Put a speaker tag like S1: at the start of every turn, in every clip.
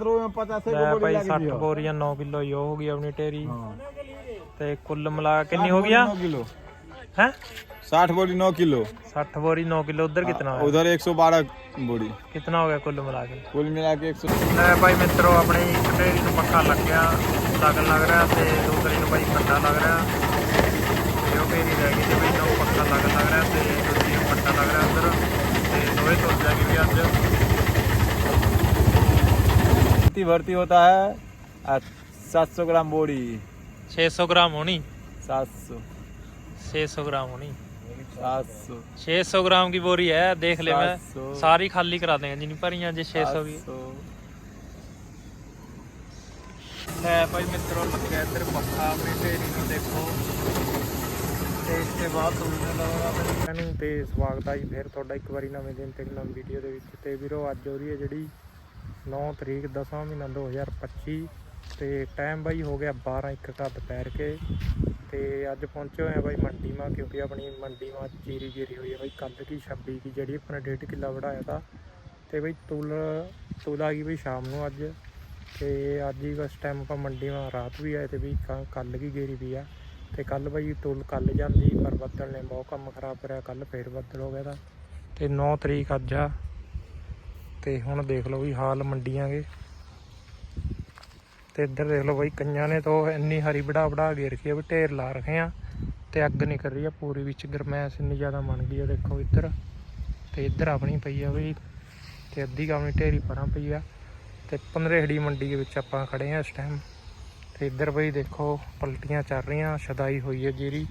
S1: रो में पचास से
S2: ਲੈ
S1: बोरी
S2: ਭਾਈ
S1: लगी
S2: 60
S1: दियो।
S2: ਬੋਰੀਆਂ 9 ਕਿਲੋ ਹੀ ਉਹ ਹੋ ਗਈ ਆਪਣੀ ਢੇਰੀ
S1: हाँ।
S2: ਤੇ ਕੁੱਲ ਮਿਲਾ ਕੇ ਕਿੰਨੀ ਹੋ ਗਿਆ
S1: नौ किलो
S2: ਹੈ
S1: साठ बोरी नौ किलो
S2: 60 बोरी 9 किलो उधर कितना होया
S1: उधर एक सौ बारह बोरी
S2: कितना हो गया कुल मिला के
S1: कुल मिला के एक सौ
S2: ਲੈ ਭਾਈ ਮਿੱਤਰੋ ਆਪਣੀ ਇੱਕ ਢੇਰੀ ਨੂੰ ਪੱਕਾ ਲੱਗਿਆ ਲੱਗਣ ਲੱਗ ਰਿਹਾ ਤੇ ਦੂਸਰੀ ਨੂੰ ਭਾਈ ਪੱਟਾ ਲੱਗ ਰਿਹਾ ਤੇ ਉਹ ਢੇਰੀ ਰਹਿ ਗਈ ਤੇ ਭਾਈ ਉਹ ਪੱਕਾ ਲੱਗਣ ਲੱਗ ਰਿਹਾ ਤੇ ਦੂਜੀ ਨੂੰ ਪੱਟਾ ਲੱਗ ਰਿਹਾ ਉਧਰ ਤੇ ਦੋਵੇਂ ਤੁਰ ਜਾਗੇ ਵੀ ਅੱਜ
S1: भर्ती भर्ती होता है सात सौ ग्राम बोरी
S2: 600 ਗ੍ਰਾਮ ਹੋਣੀ
S1: सात सौ
S2: 600 ग्राम होनी
S1: सात सौ
S2: 600 ग्राम की बोरी है देख ले मैं
S1: 700
S2: सारी खाली करा देंगे जिन भरियां जे 600 की ਲੈ ਭਾਈ ਮਿੱਤਰੋ ਲੱਗਿਆ ਇੱਧਰ ਪੱਖਾ ਆਪਣੀ ਢੇਰੀ ਨੂੰ ਦੇਖੋ ਤੇ ਇਸ ਤੋਂ ਬਾਅਦ ਤੁਲਨੇ ਲਗਾ ਮੈਨੂੰ ਤੇ ਸਵਾਗਤ ਹੈ ਜੀ ਫਿਰ ਤੁਹਾਡਾ ਇੱਕ ਵਾਰੀ ਨਵੇਂ ਦਿਨ ਤੇ ਇੱਕ ਨਵੀਂ ਵੀਡੀਓ ਦੇ ਵਿੱਚ ਤੇ ਵੀਰੋ ਅੱਜ ਹੋ ਰਹੀ ਹੈ ਜਿਹੜੀ 9 ਤਰੀਕ 10ਵਾਂ ਮਹੀਨਾ 2025 ਤੇ ਟਾਈਮ ਬਾਈ ਹੋ ਗਿਆ 12 ਇੱਕ ਘਰ ਦੁਪਹਿਰ ਕੇ ਤੇ ਅੱਜ ਪਹੁੰਚੇ ਹੋਏ ਆ ਬਾਈ ਮੰਡੀ ਮਾ, ਕਿਉਂਕਿ ਆਪਣੀ ਮੰਡੀ ਮਾ ਚੀਰੀ ਜੀਰੀ ਹੋਈ ਹੈ ਬਾਈ ਕੱਲ ਕੀ 26 ਕੀ, ਜਿਹੜੀ ਆਪਣਾ ਡੇਢ ਕਿੱਲਾ ਵੜਾਇਆ ਤਾ। ਤੇ ਬਾਈ ਤੁਲ ਤੁਲ ਆ ਗਈ ਬਈ ਸ਼ਾਮ ਨੂੰ ਅੱਜ ਤੇ ਅੱਜ ਹੀ ਉਸ ਟਾਈਮ ਆਪਾਂ ਮੰਡੀ ਮਾ ਰਾਤ ਵੀ ਆਏ ਤੇ ਵੀ ਕੱਲ ਕੀ ਗੇਰੀ ਵੀ ਆ। ਤੇ ਕੱਲ ਬਾਈ ਤੁਲ ਕੱਲ ਜਾਂਦੀ, ਪਰ ਬੱਦਲ ਨੇ ਬਹੁਤ ਕੰਮ ਖਰਾਬ ਕਰਿਆ ਕੱਲ ਫੇਰ ਬੱਦਲ ਹੋ ਗਿਆ ਤਾਂ। ਤੇ 9 ਤਰੀਕ ਅੱਜ ਆ। ਤੇ ਹੁਣ ਦੇਖ ਲਓ ਵੀ ਹਾਲ ਮੰਡੀਆਂ ਦੇ। ਤੇ ਇੱਧਰ ਦੇਖ ਲਓ ਬਾਈ, ਕਈਆਂ ਨੇ ਤਾਂ ਇੰਨੀ ਹਰੀ ਬੜਾ ਬੜਾ ਕੇ ਰੱਖੀ ਆ ਵੀ ਢੇਰ ਲਾ ਰੱਖੇ ਆ ਤੇ ਅੱਗ ਨਿਕਲ ਰਹੀ ਆ, ਪੂਰੀ ਵਿੱਚ ਗਰਮੈਸ਼ ਇੰਨੀ ਜ਼ਿਆਦਾ ਬਣ ਗਈ ਆ, ਦੇਖੋ ਇੱਧਰ। ਤੇ ਇੱਧਰ ਆਪਣੀ ਪਈ ਆ ਬਈ, ਤੇ ਅੱਧੀ ਕੁ ਆਪਣੀ ਢੇਰੀ ਪਰਾਂ ਪਈ ਆ। ਤੇ 15 ਮੰਡੀ ਦੇ ਵਿੱਚ ਆਪਾਂ ਖੜੇ ਆ ਇਸ ਟਾਈਮ ਤੇ ਇੱਧਰ ਬਈ ਦੇਖੋ, ਪਲਟੀਆਂ ਚੱਲ ਰਹੀਆਂ ਛਦਾਈ ਹੋਈ ਹੈ ਜੀਰੀ।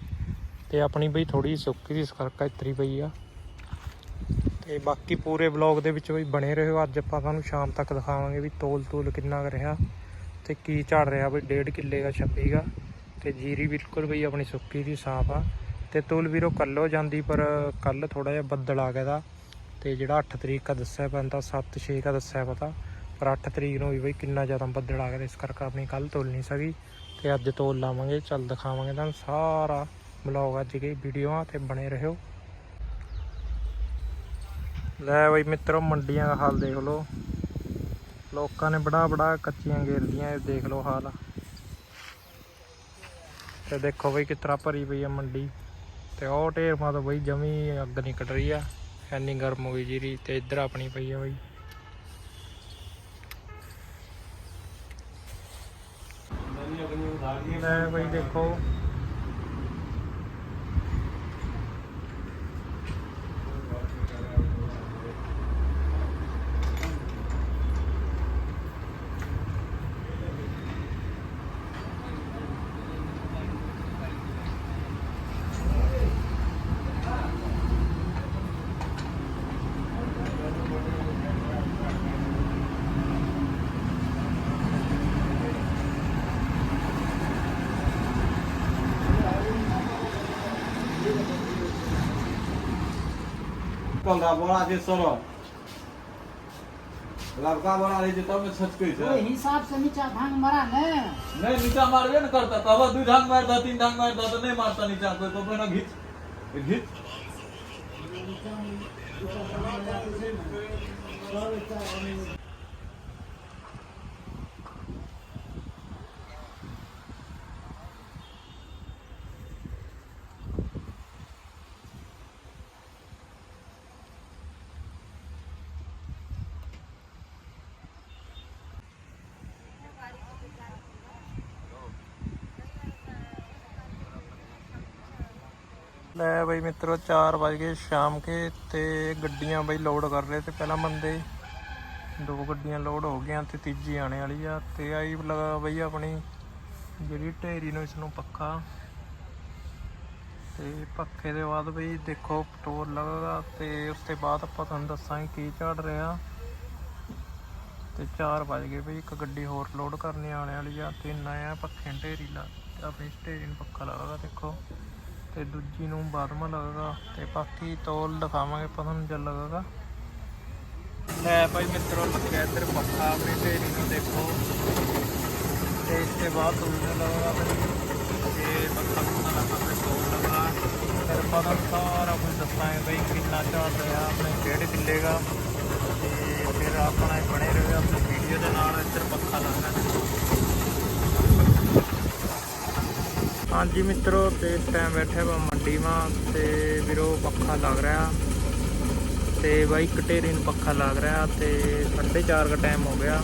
S2: ਤੇ ਆਪਣੀ ਬਈ ਥੋੜੀ ਸੁੱਕੀ ਦੀ ਸਕਰਕਾ ਇਤਰੀ ਪਈ ਆ। ਤੇ ਬਾਕੀ ਪੂਰੇ ਵਲੌਗ ਦੇ ਵਿੱਚ ਵੀ ਬਣੇ ਰਹੋ। ਅੱਜ ਆਪਾਂ ਤੁਹਾਨੂੰ ਸ਼ਾਮ ਤੱਕ ਦਿਖਾਵਾਂਗੇ ਵੀ ਤੋਲ ਤੋਲ ਕਿੰਨਾ ਕੁ ਰਿਹਾ ਤੇ ਕੀ ਝੜ ਰਿਹਾ ਬਈ ਡੇਢ ਕਿੱਲੇ ਦਾ 26 ਗਾ ਤੇ ਜੀਰੀ ਬਿਲਕੁਲ ਬਈ ਆਪਣੀ ਸੁੱਕੀ ਦੀ ਸਾਫ਼ ਆ। ਤੇ ਤੋਲ ਵੀਰੋ ਕੱਲੋ ਜਾਂਦੀ, ਪਰ ਕੱਲ ਥੋੜਾ ਜਿਹਾ ਬੱਦਲ ਆ ਗਿਆ ਦਾ। ਤੇ ਜਿਹੜਾ 8 ਤਰੀਕ ਦਾ ਦੱਸਿਆ ਪੈਂਦਾ 7 6 ਦਾ ਦੱਸਿਆ ਪਤਾ ਪਰ 8 ਤਰੀਕ ਨੂੰ ਵੀ ਬਈ ਕਿੰਨਾ ਜ਼ਿਆਦਾ ਬੱਦਲ ਆ ਗਿਆ ਇਸ ਕਰਕੇ ਆਪਣੀ ਕੱਲ ਤੋਲ ਨਹੀਂ ਸਕੀ। ਤੇ ਅੱਜ ਤੋਲ ਲਾਵਾਂਗੇ, ਚੱਲ ਦਿਖਾਵਾਂਗੇ ਤੁਹਾਨੂੰ ਸਾਰਾ ਬਲੌਗ ਅੱਜ ਦੀ ਵੀਡੀਓਆਂ ਤੇ ਬਣੇ ਰਹੋ। ਲੈ ਬਈ ਮਿੱਤਰੋ, ਮੰਡੀਆਂ ਦਾ ਹਾਲ ਦੇਖ ਲਓ। ਲੋਕਾਂ ਨੇ ਬੜਾ ਬੜਾ ਕੱਚੀਆਂ ਗੇਰਦੀਆਂ, ਇਹ ਦੇਖ ਲਓ ਹਾਲ। ਤੇ ਦੇਖੋ ਬਈ ਕਿਸ ਭਰੀ ਪਈ ਆ ਮੰਡੀ। ਤੇ ਉਹ ਢੇਰ ਮਾ ਤਾਂ ਬਈ ਜਮੀ ਅੱਗ ਨਿਕਲ ਰਹੀ ਆ। ਐਨੀ ਗਰਮ ਹੋ ਗਈ ਜੀਰੀ ਤੇ ਇੱਧਰ ਆਪਣੀ ਪਈ ਆ ਬਈ। ਲੈ ਬਈ ਦੇਖੋ
S1: પલરા બોળા જે સરળ લગતા બોળા રહી છે તમે છચકી
S3: છે
S1: કોઈ
S3: હિસાબ સે નીચા ભાંગ મરા ને
S1: નહીં નીચા મારવે ને કરતા તો હવે દુ ઢાંગ મારતા તીન ઢાંગ મારતા તો નહીં મારતા નીચા કોઈ તો પણ ઘીચ ઘીચ નીચા નીચા
S2: ਲੈ ਬਈ ਮਿੱਤਰੋ 4 ਵਜ ਗਏ ਸ਼ਾਮ ਕੇ ਤੇ ਗੱਡੀਆਂ ਬਈ ਲੋਡ ਕਰ ਰਹੇ ਤੇ ਪਹਿਲਾਂ ਬੰਦੇ ਦੋ ਗੱਡੀਆਂ ਲੋਡ ਹੋ ਗਈਆਂ ਤੇ ਤੀਜੀ ਆਣੇ ਵਾਲੀ ਆ ਤੇ ਆਈ ਲਗਾ ਬਈ ਆਪਣੀ ਜਿਹੜੀ ਢੇਰੀ ਨੂੰ ਇਸ ਨੂੰ ਪੱਖਾ ਤੇ ਪੱਖੇ ਦੇ ਬਾਅਦ ਬਈ ਦੇਖੋ ਟੋਰ ਲੱਗੇਗਾ ਤੇ ਉਸ ਤੋਂ ਬਾਅਦ ਆਪਾਂ ਤੁਹਾਨੂੰ ਦੱਸਾਂਗੇ ਕੀ ਝੜ ਰਿਹਾ। ਤੇ 4 ਵਜ ਗਏ ਬਈ, ਇੱਕ ਗੱਡੀ ਹੋਰ ਲੋਡ ਕਰਨੀ ਆਣੇ ਵਾਲੀ ਆ ਤੇ ਨਇਆ ਪੱਖੇ ਨੂੰ ਢੇਰੀ ਲਾ, ਆਪਣੀ ਢੇਰੀ ਨੂੰ ਪੱਖਾ ਲੱਗੇਗਾ ਦੇਖੋ। ਤੇ ਦੂਜੀ ਨੂੰ ਬਾਦਮਾ ਲੱਗੇਗਾ ਤੇ ਬਾਕੀ ਤੋਲ ਦਿਖਾਵਾਂਗੇ, ਪਤਾ ਨੂੰ ਜਲ ਲੱਗੇਗਾ ਲੈ ਭਾਈ ਮਿੱਤਰੋ ਲੱਗਿਆ ਇੱਧਰ ਪੱਖਾ, ਆਪਣੀ ਢੇਰੀ ਨੂੰ ਦੇਖੋ। ਤੇ ਇਸ ਤੋਂ ਬਾਅਦ ਤੁਲਨੇ ਲੱਗੇਗਾ ਤੇ ਪੱਖਾ ਪੱਖਾ ਲੱਗਾ ਤੇ ਤੋਲ ਲੱਗਾ। ਫਿਰ ਪਤਾ ਨੂੰ ਸਾਰਾ ਕੁਝ ਦੱਸਾਂਗੇ ਬਈ ਕਿੰਨਾ ਝਾੜ ਰਿਹਾ ਆਪਣੇ ਡੇਢ ਕਿੱਲੇਗਾ। ਤੇ ਫਿਰ ਆਪਣਾ ਬਣੇ ਰਹੋ, ਆਪਣੀ ਵੀਡੀਓ ਦੇ ਨਾਲ ਇੱਧਰ ਪੱਖਾ ਲੱਗਦਾ ਹਾਂਜੀ ਮਿੱਤਰੋ, ਤੇ ਇਸ ਟਾਈਮ ਬੈਠੇ ਵਾ ਮੰਡੀ ਮਾਂ ਤੇ ਵੀਰੋ ਪੱਖਾ ਲੱਗ ਰਿਹਾ। ਤੇ ਬਾਈ ਕਟੇਰੀ ਨੂੰ ਪੱਖਾ ਲੱਗ ਰਿਹਾ, ਤੇ 4:30 ਦਾ ਟਾਈਮ ਹੋ ਗਿਆ।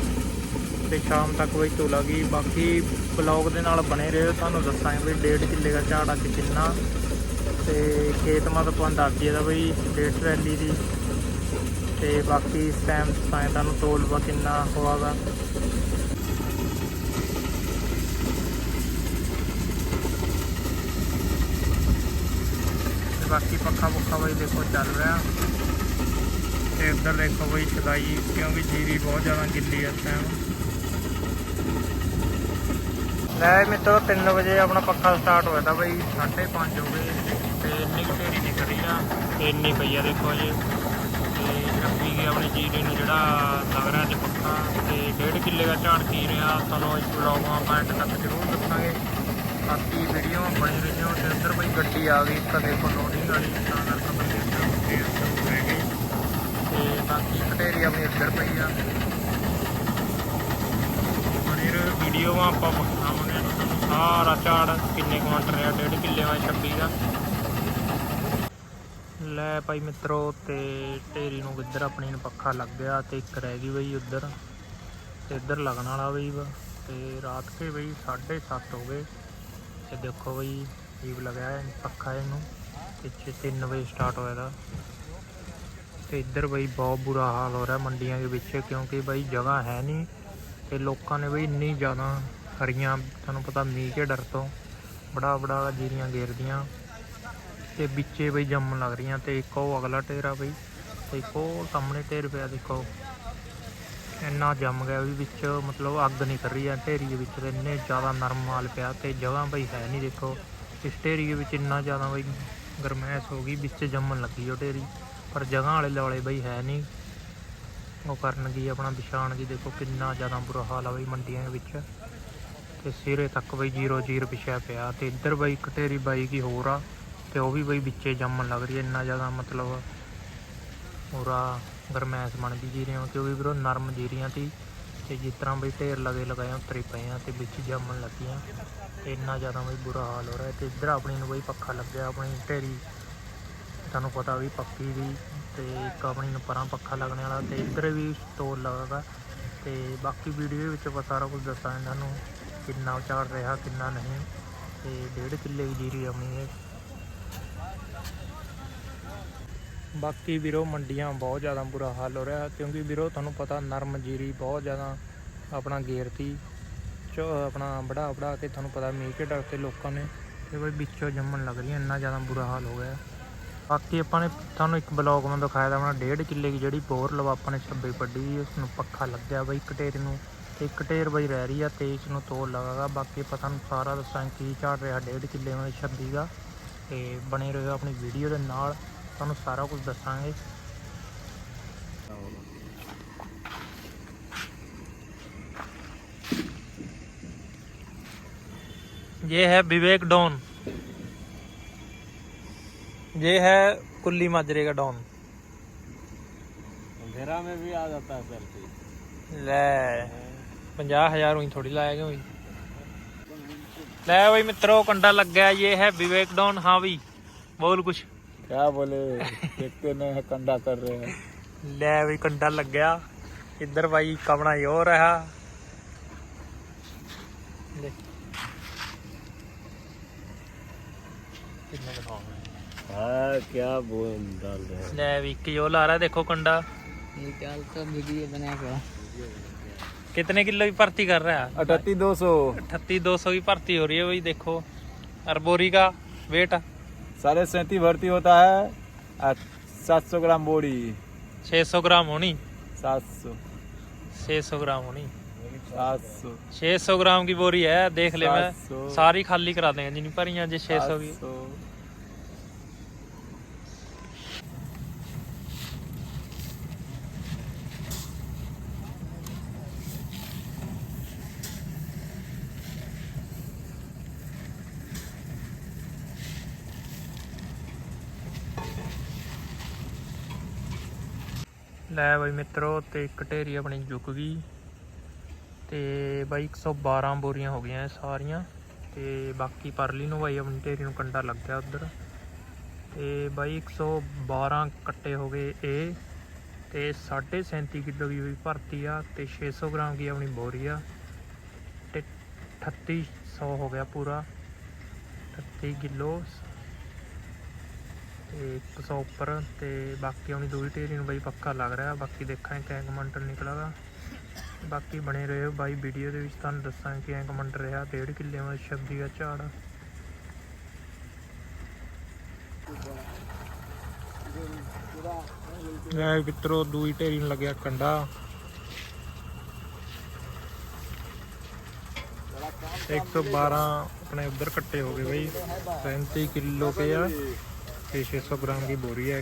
S2: ਤੇ ਸ਼ਾਮ ਤੱਕ ਬਈ ਧੁ ਲੱਗੀ ਬਾਕੀ ਬਲੌਗ ਦੇ ਨਾਲ ਬਣੇ ਰਹੋ, ਤੁਹਾਨੂੰ ਦੱਸਾਂਗੇ ਵੀ ਡੇਢ ਕਿੱਲੇ ਦਾ ਝਾੜ ਅੱਜ ਕਿੰਨਾ। ਤੇ ਖੇਤ ਮਾ ਤਾਂ ਤੁਹਾਨੂੰ ਦੱਸ ਦਈਏ ਦਾ ਬਈ ਡੇਢ ਰੈਲੀ ਦੀ। ਤੇ ਬਾਕੀ ਇਸ ਟਾਈਮ ਤਾਂ ਤੁਹਾਨੂੰ ਤੋਲ ਵਾ ਕਿੰਨਾ ਹੋਵਾਗਾ। ਬਾਕੀ ਪੱਖਾ ਪੁੱਖਾ ਬਈ ਦੇਖੋ ਚੱਲ ਰਿਹਾ। ਤੇ ਇੱਧਰ ਦੇਖੋ ਬਈ ਛਦਾਈ ਕਿਉਂਕਿ ਜੀਰੀ ਬਹੁਤ ਜ਼ਿਆਦਾ ਗਿੱਲੀ ਹੈ ਇਸ ਟਾਈਮ ਲੈ ਮਿੱਤਰੋ 3 ਵਜੇ ਆਪਣਾ ਪੱਖਾ ਸਟਾਰਟ ਹੋਇਆ ਤਾਂ ਬਈ 5:30 ਹੋ ਗਏ। ਤੇ ਇੰਨੀ ਕੁ ਢੇਰੀ ਨਿਕਲ ਰਹੀ ਆ, ਤੇ ਇੰਨੀ ਪਈ ਆ ਦੇਖੋ ਜੀ ਤੇ ਚੱਪੀ ਗਈ ਆਪਣੇ ਜੀਰੀ ਨੂੰ, ਜਿਹੜਾ ਲੱਗ ਰਿਹਾ ਅੱਜ ਪੱਖਾ, ਤੇ ਡੇਢ ਕਿੱਲੇ ਦਾ ਝਾੜ ਕੀ ਰਿਹਾ। ਤੁਹਾਨੂੰ ਇਸ ਵਲੌਗ ਆਪਾਂ ਐਂਡ ਤੱਕ ਜ਼ਰੂਰ ਦੱਸਾਂਗੇ। ਬਾਕੀ ਵੀਡੀਓ ਬਣੀ ਰਹੀਓ ਤੇ ਉੱਧਰ ਬਈ ਗੱਡੀ ਆ ਗਈ, ਇੱਕ ਦੇਖੋ ਲੋਡਿੰਗ ਵਾਲੀ ਤਾਂ ਕਰਕੇ ਬੰਦੇ ਇੱਧਰ ਉੱਤੇ ਸ਼ੁਰੂ ਰਹਿ ਗਏ। ਤੇ ਬਾਕੀ ਕਟੇਰੀ ਆਪਣੀ ਇੱਧਰ ਪਈ ਆ। ਫਿਰ ਵੀਡੀਓ ਆਪਾਂ ਵਿਖਾਵਾਂਗੇ ਤੁਹਾਨੂੰ ਸਾਰਾ ਝਾੜ, ਕਿੰਨੇ ਕੁਆਂਟਲ ਰਿਹਾ ਡੇਢ ਕਿੱਲੇ ਵਾਂ 26 ਦਾ। ਲੈ ਭਾਈ ਮਿੱਤਰੋ, ਤੇ ਢੇਰੀ ਨੂੰ ਕਿੱਧਰ ਆਪਣੀ ਨੂੰ ਪੱਖਾ ਲੱਗ ਗਿਆ, ਤੇ ਇੱਕ ਰਹਿ ਗਈ ਬਈ ਉੱਧਰ। ਤੇ ਇੱਧਰ ਲੱਗਣ ਵਾਲਾ ਬਈ ਵਾ, ਤੇ ਰਾਤ ਕੇ ਬਈ 7:30 ਹੋ ਗਏ। ਤੇ ਦੇਖੋ ਬਈ ਜੀਵ ਲਗਾਇਆ ਪੱਖਾ ਇਹਨੂੰ। ਪਿੱਛੇ 3 ਵਜੇ ਸਟਾਰਟ ਹੋਇਆ ਦਾ ਤੇ ਇੱਧਰ ਬਈ ਬਹੁਤ ਬੁਰਾ ਹਾਲ ਹੋ ਰਿਹਾ ਮੰਡੀਆਂ ਦੇ ਵਿੱਚ, ਕਿਉਂਕਿ ਬਈ ਜਗ੍ਹਾ ਹੈ ਨਹੀਂ। ਤੇ ਲੋਕਾਂ ਨੇ ਬਈ ਇੰਨੀ ਜ਼ਿਆਦਾ ਹਰੀਆਂ, ਤੁਹਾਨੂੰ ਪਤਾ ਮੀਂਹ ਕੇ ਡਰ ਤੋਂ ਬੜਾ ਬੜਾ ਜੀਰੀਆਂ ਗੇਰਦੀਆਂ। ਤੇ ਵਿੱਚੇ ਬਈ ਜੰਮਣ ਲੱਗ ਰਹੀਆਂ ਤੇ ਇੱਕ ਉਹ ਅਗਲਾ ਢੇਰ ਆ ਬਈ, ਤੇ ਇੱਕ ਉਹ ਸਾਹਮਣੇ ਢੇਰ ਪਿਆ, ਦੇਖੋ। ਇੰਨਾ ਜੰਮ ਗਿਆ ਵੀ ਵਿੱਚ ਮਤਲਬ ਅੱਗ ਨਹੀਂ ਕਰ ਰਹੀ ਆ, ਢੇਰੀ ਦੇ ਵਿੱਚ ਤੇ ਇੰਨੇ ਜ਼ਿਆਦਾ ਨਰਮ ਮਾਲ ਪਿਆ ਤੇ ਜਗ੍ਹਾ ਬਈ ਹੈ ਨਹੀਂ ਦੇਖੋ। ਇਸ ਢੇਰੀ ਦੇ ਵਿੱਚ ਇੰਨਾ ਜ਼ਿਆਦਾ ਬਈ ਗਰਮੈਸ਼ ਹੋ ਗਈ, ਵਿੱਚ ਜੰਮਣ ਲੱਗੀ ਉਹ ਢੇਰੀ। ਪਰ ਜਗ੍ਹਾ ਵਾਲੇ ਦੁਆਲੇ ਬਈ ਹੈ ਨਹੀਂ ਉਹ ਕਰਨਗੀ ਆਪਣਾ ਵਿਛਾਣ ਜੀ, ਦੇਖੋ ਕਿੰਨਾ ਜ਼ਿਆਦਾ ਬੁਰਾ ਹਾਲ ਆ ਬਈ ਮੰਡੀਆਂ ਦੇ ਵਿੱਚ। ਤੇ ਸਿਰੇ ਤੱਕ ਬਈ ਜ਼ੀਰੋ ਜ਼ੀਰ ਵਿਛਿਆ ਪਿਆ ਤੇ ਇੱਧਰ ਬਈ ਇੱਕ ਢੇਰੀ ਬਾਈ ਕੀ ਹੋਰ ਆ, ਤੇ ਉਹ ਵੀ ਬਈ ਵਿੱਚੇ ਜੰਮਣ ਲੱਗ ਰਹੀ ਹੈ ਇੰਨਾ ਜ਼ਿਆਦਾ ਮਤਲਬ ਪੂਰਾ ਗਰਮੈਸ਼ ਬਣਦੀ ਜੀਰੀਆਂ ਕਿਉਂਕਿ ਵੀਰੋ ਨਰਮ ਜੀਰੀਆਂ ਤੀ ਤੇ ਜਿਸ ਤਰ੍ਹਾਂ ਬਈ ਢੇਰ ਲਗੇ ਲਗਾਏ ਉਤਰੇ ਪਏ ਆ ਤੇ ਵਿੱਚ ਜੰਮਣ ਲੱਗੀਆਂ। ਤੇ ਇੰਨਾ ਜ਼ਿਆਦਾ ਬਈ ਬੁਰਾ ਹਾਲ ਹੋ ਰਿਹਾ ਤੇ ਇੱਧਰ ਆਪਣੀ ਨੂੰ ਬਈ ਪੱਖਾ ਲੱਗਿਆ, ਆਪਣੀ ਢੇਰੀ ਤੁਹਾਨੂੰ ਪਤਾ ਵੀ ਪੱਕੀ ਦੀ ਤੇ ਇੱਕ ਆਪਣੀ ਨੂੰ ਪਰਾਂ ਪੱਖਾ ਲੱਗਣ ਵਾਲਾ ਤੇ ਇੱਧਰ ਵੀ ਸਟੋਰ ਲੱਗਦਾ ਤੇ ਬਾਕੀ ਵੀਡੀਓ ਵਿੱਚ ਆਪਾਂ ਸਾਰਾ ਕੁਝ ਦੱਸਾਂਗੇ ਤੁਹਾਨੂੰ ਕਿੰਨਾ ਉਚਾੜ ਰਿਹਾ, ਕਿੰਨਾ ਨਹੀਂ। ਤੇ ਡੇਢ ਕਿੱਲੇ ਦੀ ਜੀਰੀ ਆਪਣੀ ਹੈ। ਬਾਕੀ ਵੀਰੋ, ਮੰਡੀਆਂ ਬਹੁਤ ਜ਼ਿਆਦਾ ਬੁਰਾ ਹਾਲ ਹੋ ਰਿਹਾ ਕਿਉਂਕਿ ਵੀਰੋ, ਤੁਹਾਨੂੰ ਪਤਾ ਨਰਮ ਜੀਰੀ ਬਹੁਤ ਜ਼ਿਆਦਾ ਆਪਣਾ ਗੇਰਤੀ, ਚੋ ਆਪਣਾ ਬੜਾ ਬੜਾ ਕੇ ਤੁਹਾਨੂੰ ਪਤਾ ਮੀਂਹ ਕੇ ਡਰ ਤੇ ਲੋਕਾਂ ਨੇ, ਤੇ ਬਈ ਵਿੱਚੋਂ ਜੰਮਣ ਲੱਗ ਰਹੀ ਇੰਨਾ ਜ਼ਿਆਦਾ ਬੁਰਾ ਹਾਲ ਹੋ ਗਿਆ ਬਾਕੀ ਆਪਾਂ ਨੇ ਤੁਹਾਨੂੰ ਇੱਕ ਬਲੌਗ ਮੈਂ ਦਿਖਾਇਆ ਦਾ ਆਪਣਾ ਡੇਢ ਕਿੱਲੇ ਦੀ ਜਿਹੜੀ ਬੋਰ ਲਵਾ ਆਪਾਂ ਨੇ 26 ਵੱਡੀ ਉਸ ਨੂੰ ਪੱਖਾ ਲੱਗਿਆ ਬਈ ਕਟੇਰ ਨੂੰ, ਤੇ ਇੱਕ ਢੇਰ ਬਈ ਰਹਿ ਰਹੀ ਆ ਤੇ ਇਸ ਨੂੰ ਤੋੜ ਲਗਾਗਾ ਬਾਕੀ ਆਪਾਂ ਤੁਹਾਨੂੰ ਸਾਰਾ ਦੱਸਾਂ ਕੀ ਝਾੜ ਰਿਹਾ, ਡੇਢ ਕਿੱਲੇ ਵਿੱਚ 26 ਦਾ, ਤੇ ਬਣੇ ਰਹੋ ਆਪਣੀ ਵੀਡੀਓ ਦੇ ਨਾਲ। ਤੁਹਾਨੂੰ ਸਾਰਾ ਕੁਝ ਦੱਸਾਂਗੇ ये है विवेक डॉन ये है कुल्ली माजरे का डॉन
S1: अंधेरा में भी आ जाता है सेल्फी
S2: ਲੈ 50000 ਹੋਈ ਥੋੜੀ ਲਾਇਆ ਕਿ ਹੋਈ ਲੈ ਬਈ ਮਿੱਤਰੋ ਕੰਡਾ ਲੱਗਿਆ ਇਹ ਹੈ ਵਿਵੇਕ ਡੌਨ ਹਾਂ ਵੀ ਬੋਲ ਕੁਛ
S1: क्या बोले देखते ना है कंडा कर रहे हैं
S2: ले भाई कंडा लग गया इधर भाई कमना ही हो रहा
S1: हाँ क्या बोल डाल रहे
S2: ले भाई क्यों ला रहा देखो कंडा
S3: निकाल तो वीडियो बना के
S2: कितने किलो की भर्ती कर रहा है
S1: अठत्ती दो सौ
S2: अठत्ती दो सौ की भर्ती हो रही है भाई देखो और बोरी का वेट
S1: साढ़े सैंतीस भर्ती होता है सात सौ ग्राम बोरी।
S2: 600 ग्राम होनी?
S1: सात सौ।
S2: 600 ग्राम होनी?
S1: सात सौ।
S2: 600 ग्राम की बोरी है देख ले मैं। सारी खाली करा देंगे जिन भरियाँ जे 600 की। ਲੈ ਬਾਈ ਮਿੱਤਰੋ, ਤੇ ਇੱਕ ਢੇਰੀ ਆਪਣੀ ਜੁਕ ਗਈ। ਤੇ ਬਾਈ 112 ਬੋਰੀਆਂ ਹੋ ਗਈਆਂ ਸਾਰੀਆਂ। ਤੇ ਬਾਕੀ ਪਰਲੀ ਨੂੰ ਬਾਈ ਆਪਣੀ ਢੇਰੀ ਨੂੰ ਕੰਡਾ ਲੱਗ ਗਿਆ ਉਧਰ। ਤੇ ਬਾਈ 112 ਕੱਟੇ ਹੋ ਗਏ ਇਹ। ਤੇ 37.5 ਕਿਲੋ ਦੀ ਵੀ ਭਰਤੀ ਆ, ਤੇ 600 ਗ੍ਰਾਮ ਦੀ ਆਪਣੀ ਬੋਰੀ ਆ। ਤੇ 3800 ਹੋ ਗਿਆ ਪੂਰਾ। 38 ਕਿਲੋ ਤੇ 100 ਉੱਪਰ ਤੇ ਬਾਕੀ ਆਪਣੀ ਦੂਜੀ ਢੇਰੀ ਨੂੰ ਬਾਈ ਪੱਕਾ ਲੱਗ ਰਿਹਾ। ਬਾਕੀ ਦੇਖਾਂਗੇ ਕਿੰਨੇ ਕਮੰਟਰ ਨਿਕਲੇਗਾ ਬਾਕੀ ਬਣੇ ਰਹੋ ਬਾਈ ਵੀਡੀਓ ਦੇ ਵਿੱਚ, ਤੁਹਾਨੂੰ ਦੱਸਾਂਗੇ ਕਿੰਨੇ ਕਮੰਟਰ ਰਿਹਾ ਡੇਢ ਕਿੱਲੇ ਵਿੱਚ 26 ਦਾ ਝਾੜ। ਲੈ ਮਿੱਤਰੋ ਦੂਈ ਢੇਰੀ ਨੂੰ ਲੱਗਿਆ ਕੰਡਾ। ਤੇ 112 ਆਪਣੇ ਉਧਰ ਕੱਟੇ ਹੋ ਗਏ ਬਈ। 35 ਕਿਲੋ ਕੇ ਆ। ਤੇ 600 ਗ੍ਰਾਮ ਦੀ ਬੋਰੀ ਹੈ।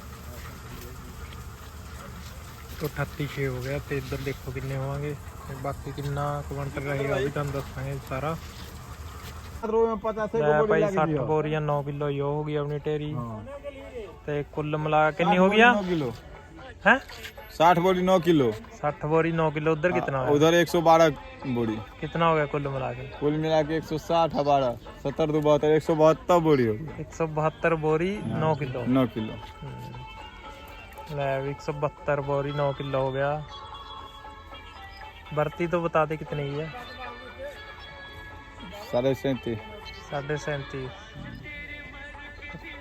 S2: ਤੋਂ 36 ਹੋ ਗਿਆ ਤੇ ਇੱਧਰ ਦੇਖੋ ਕਿੰਨੇ ਹੋਵਾਂਗੇ। ਬਾਕੀ ਕਿੰਨਾ ਕੁਇੰਟਲ ਰਹੇਗਾ ਉਹ ਵੀ ਤੁਹਾਨੂੰ ਦੱਸਾਂਗੇ ਸਾਰਾ। ਲੈ ਭਾਈ 60 ਬੋਰੀਆਂ 9 ਕਿਲੋ ਹੀ ਹੋ ਗਈ ਆਪਣੀ ਢੇਰੀ। ਤੇ ਕੁੱਲ ਮਿਲਾ ਕੇ ਕਿੰਨੀ ਹੋ ਗਿਆ ਹੈ?
S1: साठ बोरी नौ किलो।
S2: 60 बोरी 9 किलो उधर कितना है
S1: उधर एक सौ बारह बोरी।
S2: कितना हो गया कुल मिला के
S1: कुल मिला के एक सौ साठ बारह। सत्तर दो बहत्तर एक सौ बहत्तर बोरी हो गया।
S2: एक सौ बहत्तर बोरी नौ किलो।
S1: नौ किलो।
S2: हम्म। एक सौ बहत्तर बोरी नौ किलो हो गया। बर्ती तो बता दे कितनी है?
S1: साढ़े सैंतीस।
S2: साढ़े सैंतीस।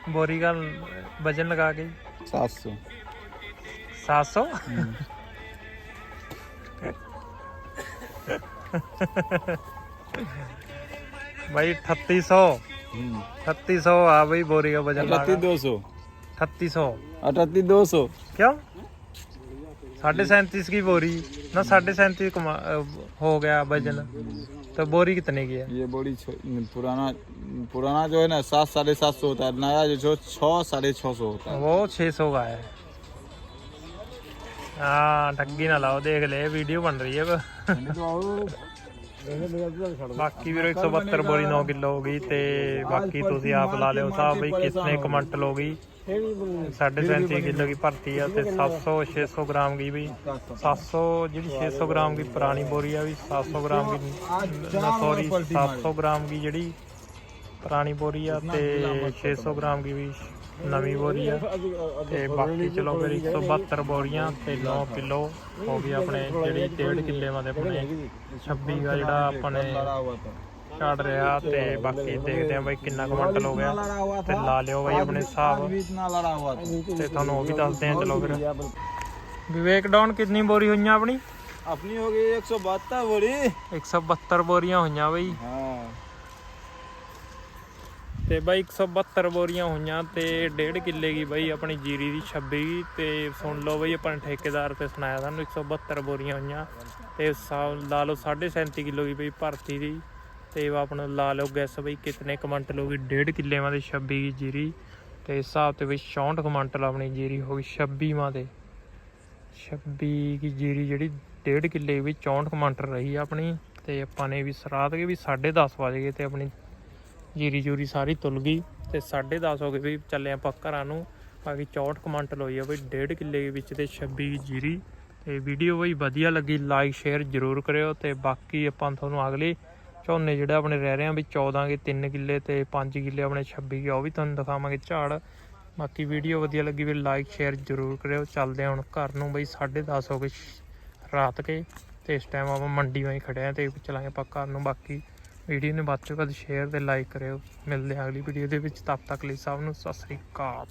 S2: बोरी का वज़न लगा के?
S1: सात सौ।
S2: सात सौ भाई अठत्ती सौ अठत्ती सौ हाँ भाई बोरी का वज़न
S1: अठत्ती दो सौ।
S2: अठत्ती सौ
S1: अठत्ती दो सौ।
S2: क्यों? साढ़े सैंतीस की बोरी। ना साढ़े सैंतीस हो गया वज़न। तो बोरी कितने की है?
S1: ये बोरी छो- पुराना पुराना जो है ना सात साढ़े सात सौ होता है। नया जो छः साढ़े छः सौ होता है।
S2: वो 600 का है। ਹਾਂ, ਠੱਗੀ ਨਾ ਲਾਓ, ਦੇਖ ਲੈ ਵੀਡੀਓ ਬਣ ਰਹੀ ਹੈ ਬਾਕੀ ਵੀਰੋ 172 ਬੋਰੀ 9 ਕਿਲੋ ਹੋ ਗਈ ਤੇ ਬਾਕੀ ਤੁਸੀਂ ਆਪ ਲਾ ਲਿਓ ਸਾਹਿਬ ਵੀ ਕਿੰਨੇ ਕਮੰਟਲ ਹੋ ਗਈ। 37 ਕਿਲੋ ਦੀ ਭਰਤੀ ਆ ਤੇ 700 600 ਗ੍ਰਾਮ ਦੀ ਵੀ 700 ਜਿਹੜੀ 600 ਗ੍ਰਾਮ ਦੀ ਪੁਰਾਣੀ ਬੋਰੀ ਆ ਵੀ 700 ਗ੍ਰਾਮ ਦੀ ਸੌਰੀ 700 ਗ੍ਰਾਮ ਦੀ ਜਿਹੜੀ ਪੁਰਾਣੀ ਬੋਰੀ ਆ ਤੇ 600 ਗ੍ਰਾਮ ਦੀ ਵੀ ਨਵੀ ਬੋਰੀ ਆ। ਤੇ ਬਾਕੀ ਚਲੋ ਫਿਰ 172 ਬੋਰੀਆਂ ਤੇ 9 ਕਿਲੋ ਹੋ ਗਈ ਆਪਣੇ ਜਿਹੜੀ 1.5 ਕਿੱਲੇ ਵਾਂ ਆਪਣੇ 26 ਦਾ ਜਿਹੜਾ ਆਪਣੇ ਛੱਡ ਰਿਹਾ ਤੇ ਬਾਕੀ ਦੇਖਦੇ ਆ ਬਾਈ ਕਿੰਨਾ ਕੁਇੰਟਲ ਹੋ ਗਿਆ ਤੇ ਲਾ ਲਿਓ ਬਾਈ ਆਪਣੇ ਹਿਸਾਬ। ਤੇ ਤੁਹਾਨੂੰ ਉਹ ਵੀ ਦੱਸਦੇ ਆ ਚਲੋ ਫਿਰ। ਵਿਵੇਕ ਡਾਊਨ ਕਿੰਨੀ ਬੋਰੀ ਹੋਈਆਂ ਆਪਣੀ?
S1: ਆਪਣੀ ਹੋ ਗਈ 172 ਬੋਰੀ।
S2: 172 ਬੋਰੀਆਂ ਹੋਈਆਂ ਬਾਈ।
S1: ਹਾਂ।
S2: ਤੇ ਬਾਈ 172 ਬੋਰੀਆਂ ਹੋਈਆਂ ਤੇ 1.5 ਕਿੱਲੇ ਦੀ ਬਾਈ ਆਪਣੀ ਜੀਰੀ ਦੀ 26 ਤੇ ਸੁਣ ਲਓ ਬਾਈ ਆਪਾਂ ਠੇਕੇਦਾਰ ਤੇ ਸੁਣਾਇਆ ਸਾਨੂੰ 172 ਬੋਰੀਆਂ ਹੋਈਆਂ ਤੇ ਸਾ- ਲਾ ਲਓ 37.5 ਕਿਲੋ ਦੀ ਬਈ ਭਰਤੀ ਦੀ ਤੇ ਆਪਣਾ ਲਾ ਲਓ ਗੈਸ ਬਈ ਕਿਤਨੇ ਕੁਇੰਟਲ ਹੋ ਗਈ 1.5 ਕਿੱਲੇ ਮਾਂ ਦੇ 26 ਦੀ ਜੀਰੀ ਤੇ ਇਸ ਹਿਸਾਬ ਤੇ ਬਈ 66 ਕੁਇੰਟਲ ਆਪਣੀ ਜੀਰੀ ਹੋ ਗਈ 26 ਮਾਂ ਦੇ 26 ਦੀ ਜੀਰੀ ਜਿਹੜੀ 1.5 ਕਿੱਲੇ ਵੀ 64 ਕੁਇੰਟਲ ਰਹੀ ਆ ਆਪਣੀ ਤੇ ਆਪਾਂ ਨੇ ਵੀ ਸਰਾਧ ਕੇ ਵੀ 10:30 ਵਜ ਗਏ ਤੇ ਆਪਣੀ ਜੀਰੀ ਜੂਰੀ ਸਾਰੀ ਤੁਲ ਗਈ ਤੇ 10:30 ਹੋ ਗਏ ਵੀ ਚੱਲੇ ਆਪਾਂ ਘਰਾਂ ਨੂੰ। ਬਾਕੀ 64 ਕੁਇੰਟਲ ਹੋਈ ਆ ਬਈ 1.5 ਕਿੱਲੇ ਦੇ ਵਿੱਚ ਤੇ 26 ਜੀਰੀ। ਤੇ ਵੀਡੀਓ ਬਈ ਵਧੀਆ ਲੱਗੀ ਲਾਈਕ ਸ਼ੇਅਰ ਜ਼ਰੂਰ ਕਰਿਓ ਤੇ ਬਾਕੀ ਆਪਾਂ ਤੁਹਾਨੂੰ ਅਗਲੇ ਝੋਨੇ ਜਿਹੜਾ ਆਪਣੇ ਰਹਿ ਰਹੇ ਆ ਵੀ 14 ਕੇ 3 ਕਿੱਲੇ ਤੇ 5 ਕਿੱਲੇ ਆਪਣੇ 26 ਕੇ ਉਹ ਵੀ ਤੁਹਾਨੂੰ ਦਿਖਾਵਾਂਗੇ ਝਾੜ। ਬਾਕੀ ਵੀਡੀਓ ਵਧੀਆ ਲੱਗੀ ਵੀ ਲਾਈਕ ਸ਼ੇਅਰ ਜ਼ਰੂਰ ਕਰਿਓ। ਚੱਲਦੇ ਹਾਂ ਹੁਣ ਘਰ ਨੂੰ ਬਈ 10:30 ਹੋ ਗਏ ਰਾਤ ਕੇ, ਤੇ ਇਸ ਟਾਈਮ ਆਪਾਂ ਮੰਡੀ ਵਿੱਚ ਖੜੇ ਆ ਤੇ ਚਲਾਂਗੇ ਆਪਾਂ ਘਰ ਨੂੰ। ਬਾਕੀ ਵੀਡੀਓ ਨੂੰ ਵੱਧ ਤੋਂ ਵੱਧ ਸ਼ੇਅਰ ਤੇ ਲਾਈਕ ਕਰਿਓ। ਮਿਲਦੇ ਹਾਂ ਅਗਲੀ ਵੀਡੀਓ ਦੇ ਵਿੱਚ। ਤਦ ਤੱਕ ਲਈ ਸਭ ਨੂੰ ਸਤਿ ਸ੍ਰੀ ਅਕਾਲ।